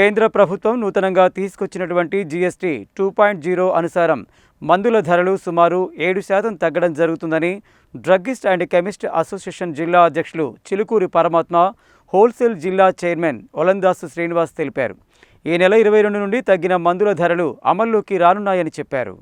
కేంద్ర ప్రభుత్వం నూతనంగా తీసుకొచ్చినటువంటి జీఎస్టీ టూ పాయింట్ జీరో అనుసారం మందుల ధరలు సుమారు ఏడు శాతం తగ్గడం జరుగుతుందని డ్రగ్గిస్ట్ అండ్ కెమిస్ట్ అసోసియేషన్ జిల్లా అధ్యక్షులు చిలుకూరి పరమాత్మ హోల్సేల్ జిల్లా చైర్మన్ ఒలందాసు శ్రీనివాస్ తెలిపారు. ఈ నెల ఇరవై రెండు నుండి తగ్గిన మందుల ధరలు అమల్లోకి రానున్నాయని చెప్పారు.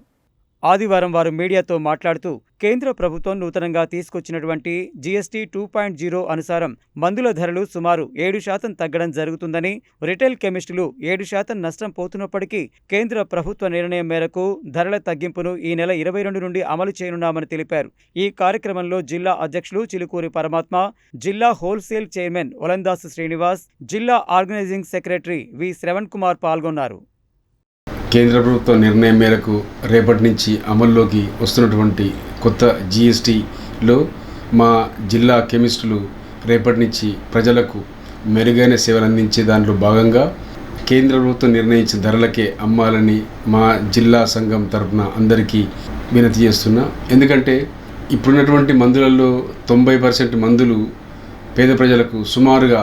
ఆదివారం వారు మీడియాతో మాట్లాడుతూ కేంద్ర ప్రభుత్వం నూతనంగా తీసుకొచ్చినటువంటి జీఎస్టీ టూ పాయింట్ జీరో అనుసారం మందుల ధరలు సుమారు ఏడు శాతం తగ్గడం జరుగుతుందని రిటైల్ కెమిస్టులు ఏడు శాతం నష్టం పోతున్నప్పటికీ కేంద్ర ప్రభుత్వ నిర్ణయం మేరకు ధరల తగ్గింపును ఈ నెల ఇరవై రెండు నుండి అమలు చేయనున్నామని తెలిపారు. ఈ కార్యక్రమంలో జిల్లా అధ్యక్షులు చిలుకూరి పరమాత్మ జిల్లా హోల్సేల్ చైర్మన్ ఒలందాసు శ్రీనివాస్ జిల్లా organising secretary V Shravan Kumar పాల్గొన్నారు. కేంద్ర ప్రభుత్వ నిర్ణయం మేరకు రేపటి నుంచి అమల్లోకి వస్తున్నటువంటి కొత్త జిఎస్టిలో మా జిల్లా కెమిస్టులు రేపటి నుంచి ప్రజలకు మెరుగైన సేవలు అందించే దాంట్లో భాగంగా కేంద్ర ప్రభుత్వం నిర్ణయించిన ధరలకే అమ్మాలని మా జిల్లా సంఘం తరపున అందరికీ వినతి చేస్తున్నా. ఎందుకంటే ఇప్పుడున్నటువంటి మందులలో తొంభై పర్సెంట్ మందులు పేద ప్రజలకు సుమారుగా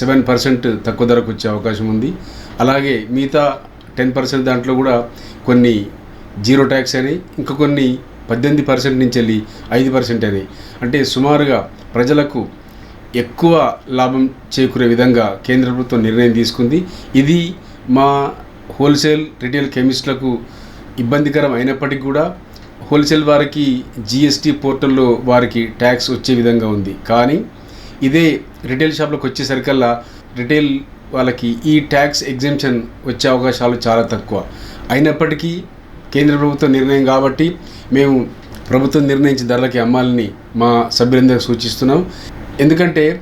సెవెన్ పర్సెంట్ తక్కువ ధరకు వచ్చే అవకాశం ఉంది. అలాగే మిగతా టెన్ పర్సెంట్ దాంట్లో కూడా కొన్ని జీరో ట్యాక్స్ అని ఇంకా కొన్ని పద్దెనిమిది పర్సెంట్ నుంచి వెళ్ళి ఐదు పర్సెంట్ అని. అంటే సుమారుగా ప్రజలకు ఎక్కువ లాభం చేకూరే విధంగా కేంద్ర ప్రభుత్వం నిర్ణయం తీసుకుంది. ఇది మా హోల్సేల్ రిటైల్ కెమిస్ట్లకు ఇబ్బందికరం అయినప్పటికీ కూడా హోల్సేల్ వారికి జిఎస్టీ పోర్టల్లో వారికి ట్యాక్స్ వచ్చే విధంగా ఉంది. కానీ ఇదే రిటైల్ షాప్లోకి వచ్చేసరికల్లా రిటైల్ వాళ్ళకి ఈ ట్యాక్స్ ఎగ్జింప్షన్ వచ్చే అవకాశాలు చాలా తక్కువ. అయినప్పటికీ కేంద్ర ప్రభుత్వ నిర్ణయం కాబట్టి మేము ప్రభుత్వం నిర్ణయించిన ధరలకి అమ్మాలని మా సభ్యులందరూ సూచిస్తున్నాం. ఎందుకంటే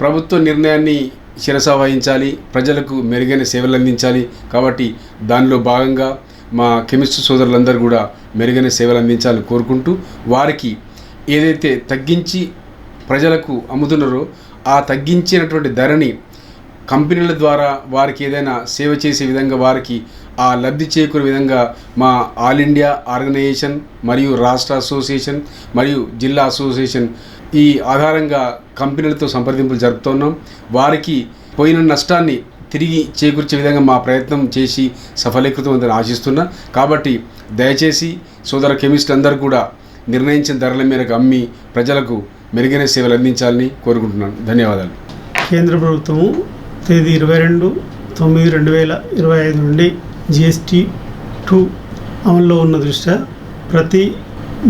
ప్రభుత్వ నిర్ణయాన్ని శిరస వహించాలి ప్రజలకు మెరుగైన సేవలు అందించాలి కాబట్టి దానిలో భాగంగా మా కెమిస్ట్ సోదరులందరూ కూడా మెరుగైన సేవలు అందించాలని కోరుకుంటూ వారికి ఏదైతే తగ్గించి ప్రజలకు అమ్ముతున్నారో ఆ తగ్గించినటువంటి ధరని కంపెనీల ద్వారా వారికి ఏదైనా సేవ చేసే విధంగా వారికి ఆ లబ్ధి చేకూరే విధంగా మా ఆల్ ఇండియా ఆర్గనైజేషన్ మరియు రాష్ట్ర అసోసియేషన్ మరియు జిల్లా అసోసియేషన్ ఈ ఆధారంగా కంపెనీలతో సంప్రదింపులు జరుపుతున్నాం వారికి పోయిన నష్టాన్ని తిరిగి చేకూర్చే విధంగా మా ప్రయత్నం చేసి సఫలీకృతం ఆశిస్తున్నా. కాబట్టి దయచేసి సోదర కెమిస్ట్ అందరూ కూడా నిర్ణయించిన ధరల మేరకు అమ్మి ప్రజలకు మెరుగైన సేవలు అందించాలని కోరుకుంటున్నాను. ధన్యవాదాలు. కేంద్ర ప్రభుత్వము తేదీ ఇరవై రెండు తొమ్మిది రెండు వేల ఇరవై ఐదు నుండి జిఎస్టీ టూ అమల్లో ఉన్న దృష్ట్యా ప్రతి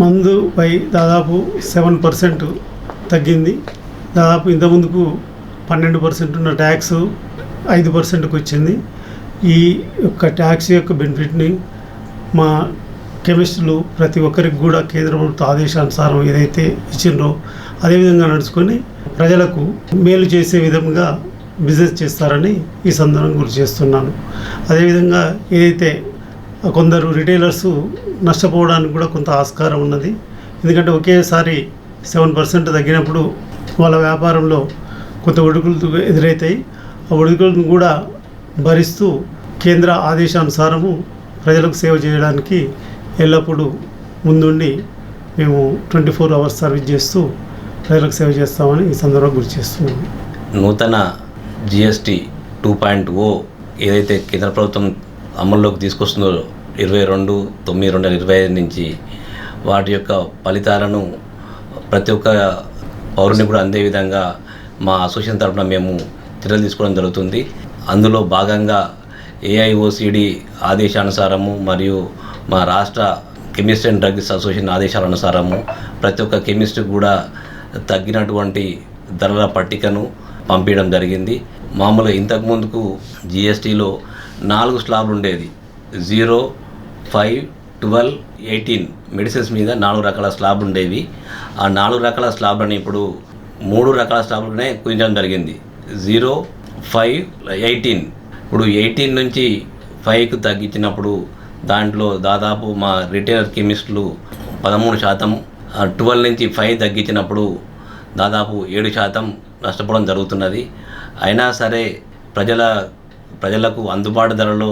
మందుపై దాదాపు సెవెన్ పర్సెంట్ తగ్గింది. దాదాపు ఇంతకుముందుకు పన్నెండు పర్సెంట్ ఉన్న ట్యాక్స్ ఐదు పర్సెంట్కి వచ్చింది. ఈ యొక్క ట్యాక్స్ యొక్క బెనిఫిట్ని మా కెమిస్టులు ప్రతి ఒక్కరికి కూడా కేంద్ర ప్రభుత్వ ఆదేశానుసారం ఏదైతే ఇచ్చిండ్రో అదేవిధంగా నడుచుకొని ప్రజలకు మేలు చేసే విధంగా బిజినెస్ చేస్తారని ఈ సందర్భం గుర్తు చేస్తున్నాను. అదేవిధంగా ఏదైతే కొందరు రిటైలర్స్ నష్టపోవడానికి కూడా కొంత ఆస్కారం ఉన్నది. ఎందుకంటే ఒకేసారి సెవెన్ పర్సెంట్ తగ్గినప్పుడు వాళ్ళ వ్యాపారంలో కొంత ఒడుకులు ఎదురవుతాయి ఆ ఒడుకులను కూడా భరిస్తూ కేంద్ర ఆదేశానుసారము ప్రజలకు సేవ చేయడానికి ఎల్లప్పుడూ ముందుండి మేము ట్వంటీ ఫోర్ అవర్స్ సర్వీస్ చేస్తూ ప్రజలకు సేవ చేస్తామని ఈ సందర్భంగా గుర్తు చేస్తున్నాము నూతన జిఎస్టీ టూ పాయింట్ ఓ ఏదైతే కేంద్ర ప్రభుత్వం అమల్లోకి తీసుకొస్తుందో ఇరవై రెండు తొమ్మిది రెండు వేల ఇరవై ఐదు నుంచి వాటి యొక్క ఫలితాలను ప్రతి ఒక్క పౌరుని కూడా అందే విధంగా మా అసోసియేషన్ తరఫున మేము చర్యలు తీసుకోవడం జరుగుతుంది. అందులో భాగంగా ఏఐఓసిడి ఆదేశానుసారము మరియు మా రాష్ట్ర కెమిస్ట్ అండ్ డ్రగ్స్ అసోసియేషన్ ఆదేశాల అనుసారము ప్రతి ఒక్క కెమిస్ట్ కూడా తగ్గినటువంటి ధరల పట్టికను పంపించడం జరిగింది. మామూలుగా ఇంతకుముందుకు జిఎస్టీలో నాలుగు స్లాబ్లు ఉండేది. Zero five twelve eighteen medicines మీద నాలుగు రకాల స్లాబ్లు ఉండేవి. ఆ నాలుగు రకాల స్లాబ్లని ఇప్పుడు మూడు రకాల స్లాబ్లనే కుదించడం జరిగింది. Zero five eighteen. ఇప్పుడు ఎయిటీన్ నుంచి ఫైవ్కి తగ్గించినప్పుడు దాంట్లో దాదాపు మా రిటైలర్ కెమిస్టులు పదమూడు శాతం ట్వెల్వ్ నుంచి ఫైవ్ తగ్గించినప్పుడు దాదాపు ఏడు శాతం నష్టపోవడం జరుగుతున్నది. అయినా సరే ప్రజల ప్రజలకు అందుబాటు ధరలో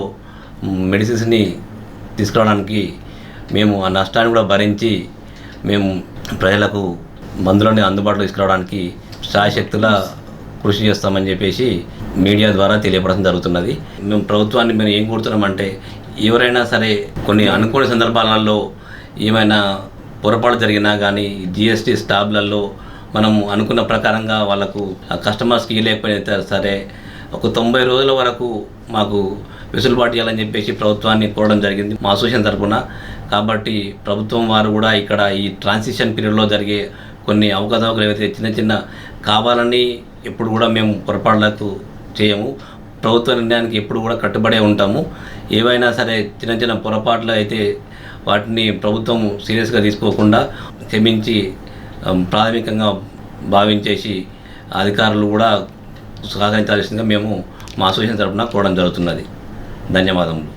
మెడిసిన్స్ని తీసుకురావడానికి మేము ఆ నష్టాన్ని కూడా భరించి మేము ప్రజలకు మందులని అందుబాటులో తీసుకురావడానికి శాయశక్తుల కృషి చేస్తామని చెప్పేసి మీడియా ద్వారా తెలియపడడం జరుగుతున్నది. మేము ప్రభుత్వాన్ని మేము ఏం కోరుతున్నామంటే ఎవరైనా సరే కొన్ని అనుకోని సందర్భాలలో ఏమైనా పొరపాటు జరిగినా కానీ జిఎస్టీ స్టాబ్లలో మనం అనుకున్న ప్రకారంగా వాళ్ళకు ఆ కస్టమర్స్కి ఇవ్వలేకపోయినా సరే ఒక తొంభై రోజుల వరకు మాకు వెసులుబాటు చేయాలని చెప్పేసి ప్రభుత్వాన్ని కోరడం జరిగింది మా అసోసియేషన్ తరఫున. కాబట్టి ప్రభుత్వం వారు కూడా ఇక్కడ ఈ ట్రాన్సిషన్ పీరియడ్లో జరిగే కొన్ని అవకతవకలు ఏవైతే చిన్న చిన్న కావాలని ఎప్పుడు కూడా మేము పొరపాట్లకు చేయము. ప్రభుత్వ నిర్ణయానికి ఎప్పుడు కూడా కట్టుబడే ఉంటాము. ఏవైనా సరే చిన్న చిన్న పొరపాట్లు అయితే వాటిని ప్రభుత్వం సీరియస్గా తీసుకోకుండా క్షమించి ప్రాథమికంగా భావించేసి అధికారులు కూడా సహకరించాల్సిందిగా మేము మా అసోసియేషన్ తరఫున కోరడం జరుగుతున్నది. ధన్యవాదములు.